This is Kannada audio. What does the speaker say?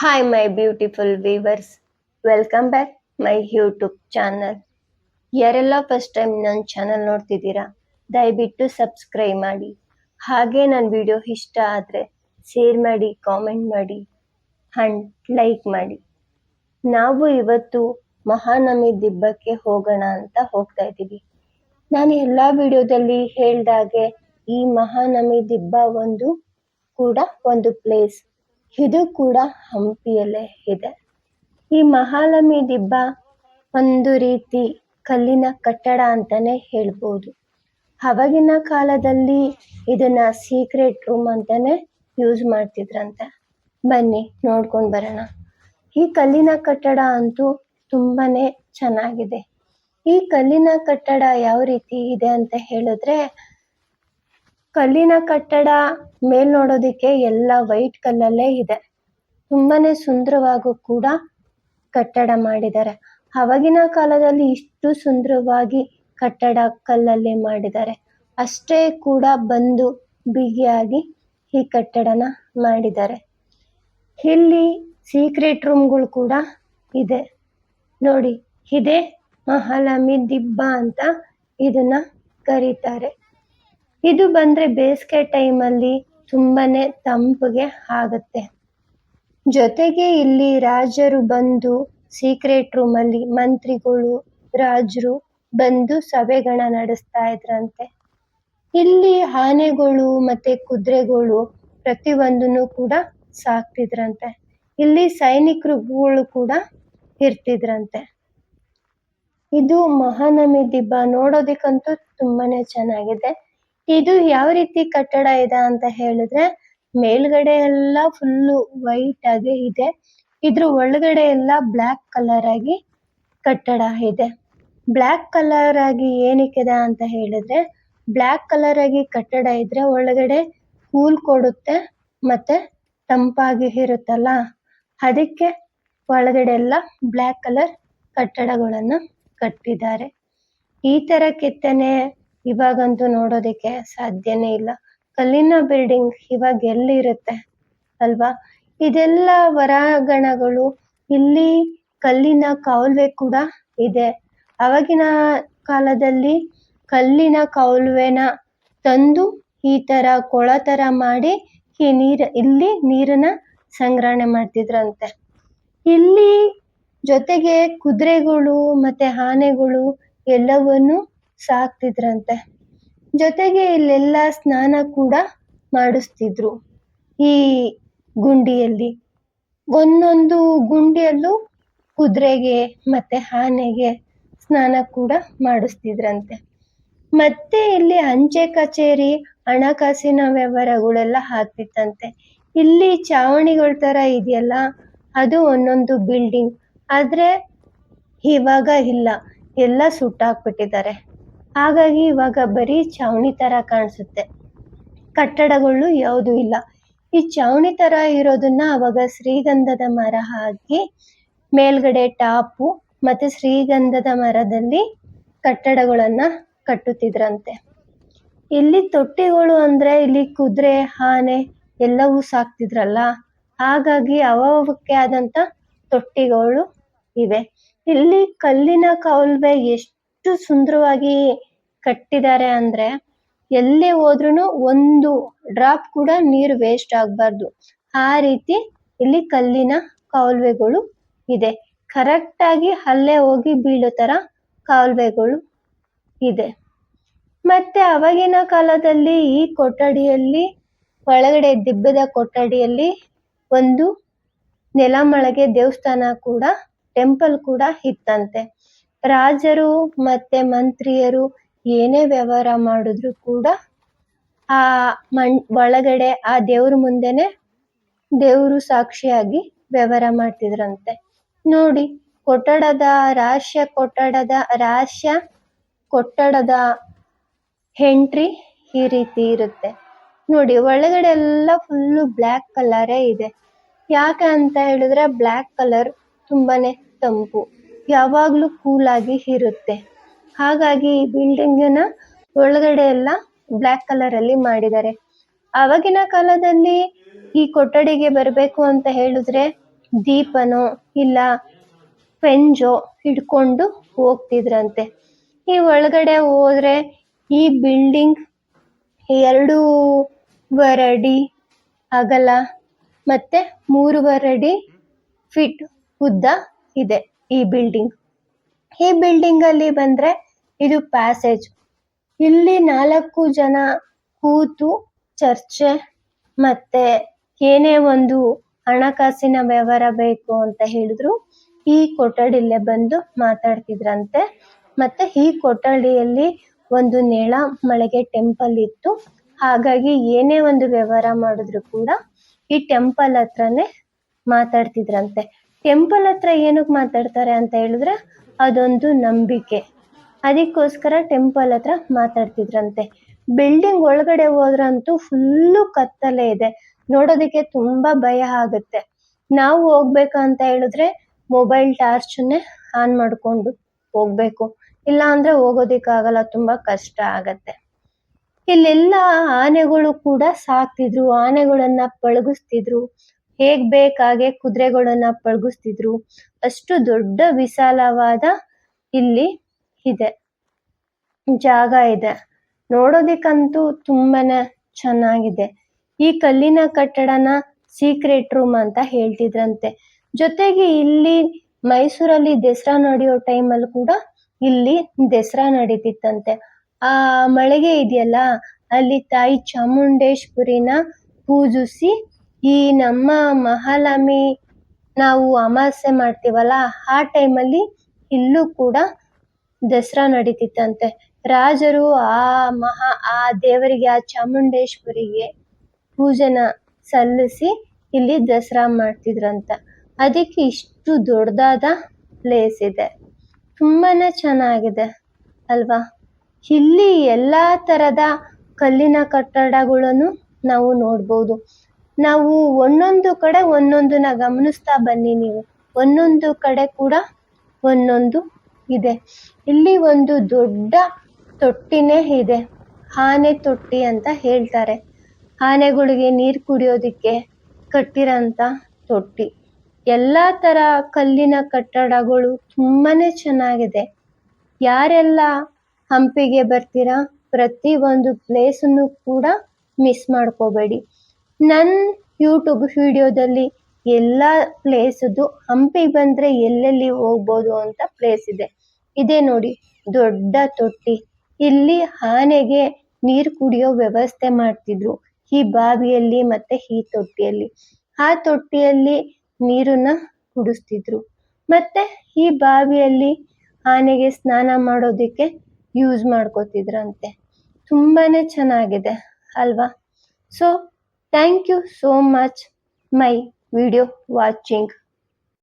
Hi my beautiful viewers welcome back my YouTube channel ಯಾರೆಲ್ಲ ಫಸ್ಟ್ ಟೈಮ್ ನನ್ನ ಚಾನಲ್ ನೋಡ್ತಿದ್ದೀರಾ, ದಯವಿಟ್ಟು ಸಬ್ಸ್ಕ್ರೈಬ್ ಮಾಡಿ. ಹಾಗೆ ನನ್ನ ವಿಡಿಯೋ ಇಷ್ಟ ಆದರೆ ಶೇರ್ ಮಾಡಿ ಕಾಮೆಂಟ್ ಮಾಡಿ ಆ್ಯಂಡ್ ಲೈಕ್ ಮಾಡಿ. ನಾವು ಇವತ್ತು ಮಹಾನವಮಿ ದಿಬ್ಬಕ್ಕೆ ಹೋಗೋಣ ಅಂತ ಹೋಗ್ತಾ ಇದ್ದೀವಿ. ನಾನು ಎಲ್ಲ ವಿಡಿಯೋದಲ್ಲಿ ಹೇಳ್ದಾಗೆ ಈ ಮಹಾನವಮಿ ದಿಬ್ಬ ಒಂದು ಕೂಡ ಒಂದು ಪ್ಲೇಸ್ ಇದು ಕೂಡ ಹಂಪಿಯಲ್ಲೇ ಇದೆ. ಈ ಮಹಾಲಮಿ ದಿಬ್ಬ ಒಂದು ರೀತಿ ಕಲ್ಲಿನ ಕಟ್ಟಡ ಅಂತಾನೆ ಹೇಳ್ಬೋದು. ಅವಾಗಿನ ಕಾಲದಲ್ಲಿ ಇದನ್ನ ಸೀಕ್ರೆಟ್ ರೂಮ್ ಅಂತಾನೆ ಯೂಸ್ ಮಾಡ್ತಿದ್ರಂತೆ. ಬನ್ನಿ, ನೋಡ್ಕೊಂಡು ಬರೋಣ. ಈ ಕಲ್ಲಿನ ಕಟ್ಟಡ ಅಂತೂ ತುಂಬಾನೇ ಚೆನ್ನಾಗಿದೆ. ಈ ಕಲ್ಲಿನ ಕಟ್ಟಡ ಯಾವ ರೀತಿ ಇದೆ ಅಂತ ಹೇಳಿದ್ರೆ ಕಲ್ಲಿನ ಕಟ್ಟಡ ಮೇಲ್ ನೋಡೋದಿಕ್ಕೆ ಎಲ್ಲ ವೈಟ್ ಕಲ್ಲಲ್ಲೇ ಇದೆ. ತುಂಬಾನೇ ಸುಂದರವಾಗೂ ಕೂಡ ಕಟ್ಟಡ ಮಾಡಿದ್ದಾರೆ. ಅವಾಗಿನ ಕಾಲದಲ್ಲಿ ಇಷ್ಟು ಸುಂದರವಾಗಿ ಕಟ್ಟಡ ಕಲ್ಲಲ್ಲಿ ಮಾಡಿದ್ದಾರೆ. ಅಷ್ಟೇ ಕೂಡ ಬಂದು ಬಿಗಿಯಾಗಿ ಈ ಕಟ್ಟಡನ ಮಾಡಿದ್ದಾರೆ. ಇಲ್ಲಿ ಸೀಕ್ರೆಟ್ ರೂಮ್ಗಳು ಕೂಡ ಇದೆ. ನೋಡಿ, ಇದೇ ಮಹಾಲಮಿ ದಿಬ್ಬ ಅಂತ ಇದನ್ನ ಕರೀತಾರೆ. ಇದು ಬಂದ್ರೆ ಬೇಸಿಗೆ ಟೈಮಲ್ಲಿ ತುಂಬಾನೇ ತಂಪಿಗೆ ಆಗುತ್ತೆ. ಜೊತೆಗೆ ಇಲ್ಲಿ ರಾಜರು ಬಂದು ಸೀಕ್ರೆಟ್ ರೂಮಲ್ಲಿ ಮಂತ್ರಿಗಳು, ರಾಜರು ಬಂದು ಸಭೆಗಳ ನಡೆಸ್ತಾ ಇದ್ರಂತೆ. ಇಲ್ಲಿ ಆನೆಗಳು ಮತ್ತೆ ಕುದುರೆಗಳು ಪ್ರತಿಯೊಂದನ್ನು ಕೂಡ ಸಾಕ್ತಿದ್ರಂತೆ. ಇಲ್ಲಿ ಸೈನಿಕರುಗಳು ಕೂಡ ಇರ್ತಿದ್ರಂತೆ. ಇದು ಮಹಾನಮಿ ದಿಬ್ಬ ನೋಡೋದಿಕ್ಕಂತೂ ತುಂಬಾನೇ ಚೆನ್ನಾಗಿದೆ. ಇದು ಯಾವ ರೀತಿ ಕಟ್ಟಡ ಇದೆ ಅಂತ ಹೇಳಿದ್ರೆ, ಮೇಲ್ಗಡೆ ಎಲ್ಲ ಫುಲ್ ವೈಟ್ ಆಗಿ ಇದೆ. ಇದ್ರ ಒಳಗಡೆ ಎಲ್ಲ ಬ್ಲಾಕ್ ಕಲರ್ ಆಗಿ ಕಟ್ಟಡ ಇದೆ. ಬ್ಲಾಕ್ ಕಲರ್ ಆಗಿ ಏನಕ್ಕಿದೆ ಅಂತ ಹೇಳಿದ್ರೆ ಬ್ಲಾಕ್ ಕಲರ್ ಆಗಿ ಕಟ್ಟಡ ಇದ್ರೆ ಒಳಗಡೆ ಕೂಲ್ ಕೊಡುತ್ತೆ ಮತ್ತೆ ತಂಪಾಗಿ ಇರುತ್ತಲ್ಲ? ಅದಕ್ಕೆ ಒಳಗಡೆ ಎಲ್ಲ ಬ್ಲಾಕ್ ಕಲರ್ ಕಟ್ಟಡಗಳನ್ನು ಕಟ್ಟಿದ್ದಾರೆ. ಈ ತರ ಕೆತ್ತನೆ ಇವಾಗಂತೂ ನೋಡೋದಕ್ಕೆ ಸಾಧ್ಯನೇ ಇಲ್ಲ. ಕಲ್ಲಿನ ಬಿಲ್ಡಿಂಗ್ ಇವಾಗ ಎಲ್ಲಿರುತ್ತೆ ಅಲ್ವಾ? ಇದೆಲ್ಲ ಹೊರಾಂಗಣಗಳು ಇಲ್ಲಿ ಕಲ್ಲಿನ ಕಾಲುವೆ ಕೂಡ ಇದೆ. ಅವಾಗಿನ ಕಾಲದಲ್ಲಿ ಕಲ್ಲಿನ ಕಾಲುವೆನ ತಂದು ಈ ತರ ಕೊಳ ತರ ಮಾಡಿ ಈ ನೀರ್, ಇಲ್ಲಿ ನೀರನ್ನ ಸಂಗ್ರಹಣೆ ಮಾಡ್ತಿದ್ರಂತೆ. ಇಲ್ಲಿ ಜೊತೆಗೆ ಕುದುರೆಗಳು ಮತ್ತೆ ಆನೆಗಳು ಎಲ್ಲವನ್ನು ಸಾಕ್ತಿದ್ರಂತೆ. ಜೊತೆಗೆ ಇಲ್ಲೆಲ್ಲ ಸ್ನಾನ ಕೂಡ ಮಾಡಿಸ್ತಿದ್ರು. ಈ ಗುಂಡಿಯಲ್ಲಿ. ಒಂದೊಂದು ಗುಂಡಿಯಲ್ಲೂ ಕುದುರೆಗೆ ಮತ್ತೆ ಆನೆಗೆ ಸ್ನಾನ ಕೂಡ ಮಾಡಿಸ್ತಿದ್ರಂತೆ. ಮತ್ತೆ ಇಲ್ಲಿ ಅಂಚೆ ಕಚೇರಿ, ಹಣಕಾಸಿನ ವ್ಯವಹಾರಗಳೆಲ್ಲ ಆಗ್ತಿತ್ತಂತೆ. ಇಲ್ಲಿ ಚಾವಣಿಗಳ ತರ ಇದೆಯಲ್ಲ, ಅದು ಒಂದೊಂದು ಬಿಲ್ಡಿಂಗ್ ಆದ್ರೆ ಇವಾಗ ಇಲ್ಲ. ಎಲ್ಲ ಸುಟ್ಟಾಕ್ಬಿಟ್ಟಿದ್ದಾರೆ ಹಾಗಾಗಿ ಇವಾಗ ಬರೀ ಚಾವಣಿ ತರ ಕಾಣಿಸುತ್ತೆ. ಕಟ್ಟಡಗಳು ಯಾವುದೂ ಇಲ್ಲ. ಈ ಚಾವಣಿ ತರ ಇರೋದನ್ನ ಅವಾಗ ಶ್ರೀಗಂಧದ ಮರ ಹಾಕಿ ಮೇಲ್ಗಡೆ ಟಾಪು ಮತ್ತೆ ಶ್ರೀಗಂಧದ ಮರದಲ್ಲಿ ಕಟ್ಟಡಗಳನ್ನ ಕಟ್ಟುತ್ತಿದ್ರಂತೆ. ಇಲ್ಲಿ ತೊಟ್ಟಿಗಳು ಅಂದ್ರೆ ಇಲ್ಲಿ ಕುದುರೆ, ಆನೆ ಎಲ್ಲವೂ ಸಾಕ್ತಿದ್ರಲ್ಲ? ಹಾಗಾಗಿ ಅವಕ್ಕೆ ಆದಂತ ತೊಟ್ಟಿಗಳು ಇವೆ. ಇಲ್ಲಿ ಕಲ್ಲಿನ ಕಾಲುವೆ ಎಷ್ಟು ಸುಂದರವಾಗಿ ಕಟ್ಟಿದ್ದಾರೆ ಅಂದ್ರೆ ಎಲ್ಲೇ ಹೋದ್ರುನು ಒಂದು ಡ್ರಾಪ್ ಕೂಡ ನೀರು ವೇಸ್ಟ್ ಆಗ್ಬಾರ್ದು. ಆ ರೀತಿ ಇಲ್ಲಿ ಕಲ್ಲಿನ ಕಾಲುವೆಗಳು ಇದೆ. ಕರೆಕ್ಟ್ ಆಗಿ ಅಲ್ಲೇ ಹೋಗಿ ಬೀಳೋ ತರ ಕಾಲುವೆಗಳು ಇದೆ. ಮತ್ತೆ ಅವಾಗಿನ ಕಾಲದಲ್ಲಿ ಈ ಕೊಠಡಿಯಲ್ಲಿ, ಒಳಗಡೆ ದಿಬ್ಬದ ಕೊಠಡಿಯಲ್ಲಿ ಒಂದು ನೆಲಮಳಗೆ ದೇವಸ್ಥಾನ ಕೂಡ ಟೆಂಪಲ್ ಕೂಡ ಇತ್ತಂತೆ. ರಾಜರು ಮತ್ತೆ ಮಂತ್ರಿಯರು ಏನೇ ವ್ಯವಹಾರ ಮಾಡಿದ್ರು ಕೂಡ ಆ ಮಣ್ ಒಳಗಡೆ ಆ ದೇವ್ರ ಮುಂದೆನೆ ದೇವರು ಸಾಕ್ಷಿಯಾಗಿ ವ್ಯವಹಾರ ಮಾಡ್ತಿದ್ರಂತೆ. ನೋಡಿ, ಕೊಠಡದ ರಾಶ್ಯ ಕೊಠಡದ ರಾಶ್ಯ ಕೊಠಡದ ಎಂಟ್ರಿ ಈ ರೀತಿ ಇರುತ್ತೆ. ನೋಡಿ, ಒಳಗಡೆ ಎಲ್ಲ ಫುಲ್ಲು ಬ್ಲ್ಯಾಕ್ ಕಲರೇ ಇದೆ. ಯಾಕೆ ಅಂತ ಹೇಳಿದ್ರೆ ಬ್ಲ್ಯಾಕ್ ಕಲರ್ ತುಂಬಾನೇ ತಂಪು. ಯಾವಾಗ್ಲೂ ಕೂಲ್ ಆಗಿ ಇರುತ್ತೆ. ಹಾಗಾಗಿ ಈ ಬಿಲ್ಡಿಂಗ್ನ ಒಳಗಡೆ ಎಲ್ಲ ಬ್ಲಾಕ್ ಕಲರ್ ಅಲ್ಲಿ ಮಾಡಿದ್ದಾರೆ. ಅವಾಗಿನ ಕಾಲದಲ್ಲಿ ಈ ಕೊಠಡಿಗೆ ಬರಬೇಕು ಅಂತ ಹೇಳಿದ್ರೆ ದೀಪನೋ ಇಲ್ಲ ಪೆಂಜೋ ಹಿಡ್ಕೊಂಡು ಹೋಗ್ತಿದ್ರಂತೆ. ಈ ಒಳಗಡೆ ಹೋದ್ರೆ ಈ ಬಿಲ್ಡಿಂಗ್ ಎರಡು ವರಡಿ ಅಗಲ ಮತ್ತೆ ಮೂರುವರೆ ಅಡಿ ಫಿಟ್ ಉದ್ದ ಇದೆ. ಈ ಬಿಲ್ಡಿಂಗ್ ಈ ಬಿಲ್ಡಿಂಗ್ ಅಲ್ಲಿ ಬಂದ್ರೆ ಇದು ಪ್ಯಾಸೇಜ್ ಇಲ್ಲಿ ನಾಲ್ಕು ಜನ ಕೂತು ಚರ್ಚೆ ಮತ್ತೆ ಏನೇ ಒಂದು ಹಣಕಾಸಿನ ವ್ಯವಹಾರ ಬೇಕು ಅಂತ ಹೇಳಿದ್ರು, ಈ ಕೊಠಡಿಲ್ಲೇ ಬಂದು ಮಾತಾಡ್ತಿದ್ರಂತೆ. ಮತ್ತೆ ಈ ಕೊಠಡಿಯಲ್ಲಿ ಒಂದು ನೇಳ ಮಳೆಗೆ ಟೆಂಪಲ್ ಇತ್ತು. ಹಾಗಾಗಿ ಏನೇ ಒಂದು ವ್ಯವಹಾರ ಮಾಡಿದ್ರು ಕೂಡ ಈ ಟೆಂಪಲ್ ಹತ್ರನೇ ಮಾತಾಡ್ತಿದ್ರಂತೆ. ಟೆಂಪಲ್ ಹತ್ರ ಏನಕ್ಕೆ ಮಾತಾಡ್ತಾರೆ ಅಂತ ಹೇಳಿದ್ರೆ ಅದೊಂದು ನಂಬಿಕೆ. ಅದಕ್ಕೋಸ್ಕರ ಟೆಂಪಲ್ ಹತ್ರ ಮಾತಾಡ್ತಿದ್ರಂತೆ. ಬಿಲ್ಡಿಂಗ್ ಒಳಗಡೆ ಹೋದ್ರಂತೂ ಫುಲ್ಲು ಕತ್ತಲೆ ಇದೆ. ನೋಡೋದಕ್ಕೆ ತುಂಬಾ ಭಯ ಆಗುತ್ತೆ. ನಾವು ಹೋಗ್ಬೇಕಂತ ಹೇಳಿದ್ರೆ ಮೊಬೈಲ್ ಟಾರ್ಚನ್ನೇ ಆನ್ ಮಾಡ್ಕೊಂಡು ಹೋಗ್ಬೇಕು. ಇಲ್ಲ ಅಂದ್ರೆ ಹೋಗೋದಿಕ್ಕಾಗಲ್ಲ, ತುಂಬಾ ಕಷ್ಟ ಆಗತ್ತೆ. ಇಲ್ಲೆಲ್ಲ ಆನೆಗಳು ಕೂಡ ಸಾಕ್ತಿದ್ರು, ಆನೆಗಳನ್ನ ಪಳಗಿಸ್ತಿದ್ರು. ಹೇಗ್ ಬೇಕಾಗೆ ಕುದುರೆಗಳನ್ನ ಪಳಗಿಸ್ತಿದ್ರು. ಅಷ್ಟು ದೊಡ್ಡ ವಿಶಾಲವಾದ ಇಲ್ಲಿ ಇದೆ. ಜಾಗ ಇದೆ. ನೋಡೋದಿಕ್ಕಂತೂ ತುಂಬಾನೇ ಚೆನ್ನಾಗಿದೆ. ಈ ಕಲ್ಲಿನ ಕಟ್ಟಡನ ಸೀಕ್ರೆಟ್ ರೂಮ್ ಅಂತ ಹೇಳ್ತಿದ್ರಂತೆ. ಜೊತೆಗೆ ಇಲ್ಲಿ ಮೈಸೂರಲ್ಲಿ ದಸರಾ ನಡೆಯೋ ಟೈಮಲ್ಲಿ ಕೂಡ ಇಲ್ಲಿ ದಸರಾ ನಡೀತಿತ್ತಂತೆ. ಆ ಮಳೆಗೆ ಇದೆಯಲ್ಲ, ಅಲ್ಲಿ ತಾಯಿ ಚಾಮುಂಡೇಶ್ವರಿನ ಪೂಜಿಸಿ ಈ ನಮ್ಮ ಮಹಾಲಮಿ ನಾವು ಅಮಾವಾಸ್ಯೆ ಮಾಡ್ತೀವಲ್ಲ, ಆ ಟೈಮಲ್ಲಿ ಇಲ್ಲೂ ಕೂಡ ದಸರಾ ನಡೀತಿತ್ತಂತೆ. ರಾಜರು ಆ ಮಹಾ, ಆ ದೇವರಿಗೆ, ಆ ಚಾಮುಂಡೇಶ್ವರಿಗೆ ಪೂಜೆನ ಸಲ್ಲಿಸಿ ಇಲ್ಲಿ ದಸರಾ ಮಾಡ್ತಿದ್ರಂತ. ಅದಕ್ಕೆ ಇಷ್ಟು ದೊಡ್ಡದಾದ ಪ್ಲೇಸ್ ಇದೆ. ತುಂಬಾ ಚೆನ್ನಾಗಿದೆ ಅಲ್ವಾ? ಇಲ್ಲಿ ಎಲ್ಲ ತರದ ಕಲ್ಲಿನ ಕಟ್ಟಡಗಳನ್ನು ನಾವು ನೋಡ್ಬೋದು. ನಾವು ಒಂದೊಂದು ಕಡೆ ಒಂದೊಂದನ್ನ ಗಮನಿಸ್ತಾ ಬನ್ನಿ ನೀವು. ಒಂದೊಂದು ಕಡೆ ಕೂಡ ಒಂದೊಂದು ಇದೆ. ಇಲ್ಲಿ ಒಂದು ದೊಡ್ಡ ತೊಟ್ಟಿನೇ ಇದೆ. ಆನೆ ತೊಟ್ಟಿ ಅಂತ ಹೇಳ್ತಾರೆ. ಆನೆಗಳಿಗೆ ನೀರು ಕುಡಿಯೋದಿಕ್ಕೆ ಕಟ್ಟಿರೋಂಥ ತೊಟ್ಟಿ. ಎಲ್ಲಾ ತರ ಕಲ್ಲಿನ ಕಟ್ಟಡಗಳು ತುಂಬಾನೇ ಚೆನ್ನಾಗಿದೆ. ಯಾರೆಲ್ಲ ಹಂಪಿಗೆ ಬರ್ತೀರಾ ಪ್ರತಿ ಒಂದು ಪ್ಲೇಸನ್ನು ಕೂಡ ಮಿಸ್ ಮಾಡ್ಕೋಬೇಡಿ. ನನ್ನ ಯೂಟ್ಯೂಬ್ ವಿಡಿಯೋದಲ್ಲಿ ಎಲ್ಲ ಪ್ಲೇಸದು ಹಂಪಿ ಬಂದ್ರೆ ಎಲ್ಲೆಲ್ಲಿ ಹೋಗ್ಬೋದು ಅಂತ ಪ್ಲೇಸ್ ಇದೆ. ಇದೇ ನೋಡಿ, ದೊಡ್ಡ ತೊಟ್ಟಿ. ಇಲ್ಲಿ ಆನೆಗೆ ನೀರು ಕುಡಿಯೋ ವ್ಯವಸ್ಥೆ ಮಾಡ್ತಿದ್ರು. ಈ ಬಾವಿಯಲ್ಲಿ ಮತ್ತೆ ಈ ತೊಟ್ಟಿಯಲ್ಲಿ. ಆ ತೊಟ್ಟಿಯಲ್ಲಿ ನೀರನ್ನ ಕುಡಿಸ್ತಿದ್ರು. ಮತ್ತೆ ಈ ಬಾವಿಯಲ್ಲಿ ಆನೆಗೆ ಸ್ನಾನ ಮಾಡೋದಿಕ್ಕೆ ಯೂಸ್ ಮಾಡ್ಕೋತಿದ್ರಂತೆ. ತುಂಬಾನೇ ಚೆನ್ನಾಗಿದೆ, ಅಲ್ವಾ? So thank you so much my video watching